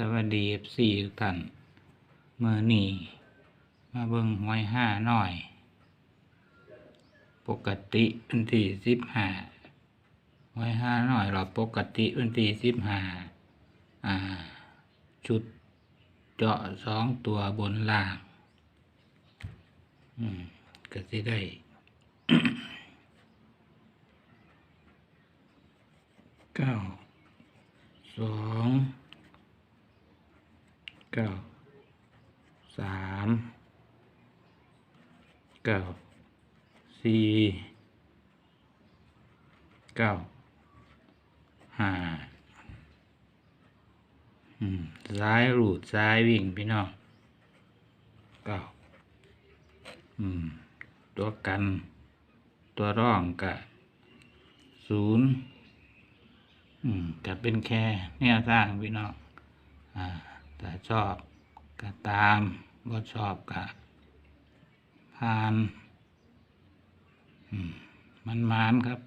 สวัสดีเอฟซีทุกท่านเมื่อนี้มาเบิ่งหวยห้าหน่อย ปกติวันที่สิบห้าหวยห้าหน่อยเราปกติวันที่สิบห้าอ่า ชุดเจาะสองตัวบนล่าง อืมก็สิได้เก้าสอง เก้าสามเก้าสี่เก้าห้าอืมซ้ายรูดซ้ายวิ่งพี่น้องเก้าอืมตัวกัน ตัวร่องกะศูนย์อืมก็เป็นแค่แนวทางพี่น้องอ่า ถ้าชอบก็ตามบ่ชอบก็ผ่านมมันมานครับ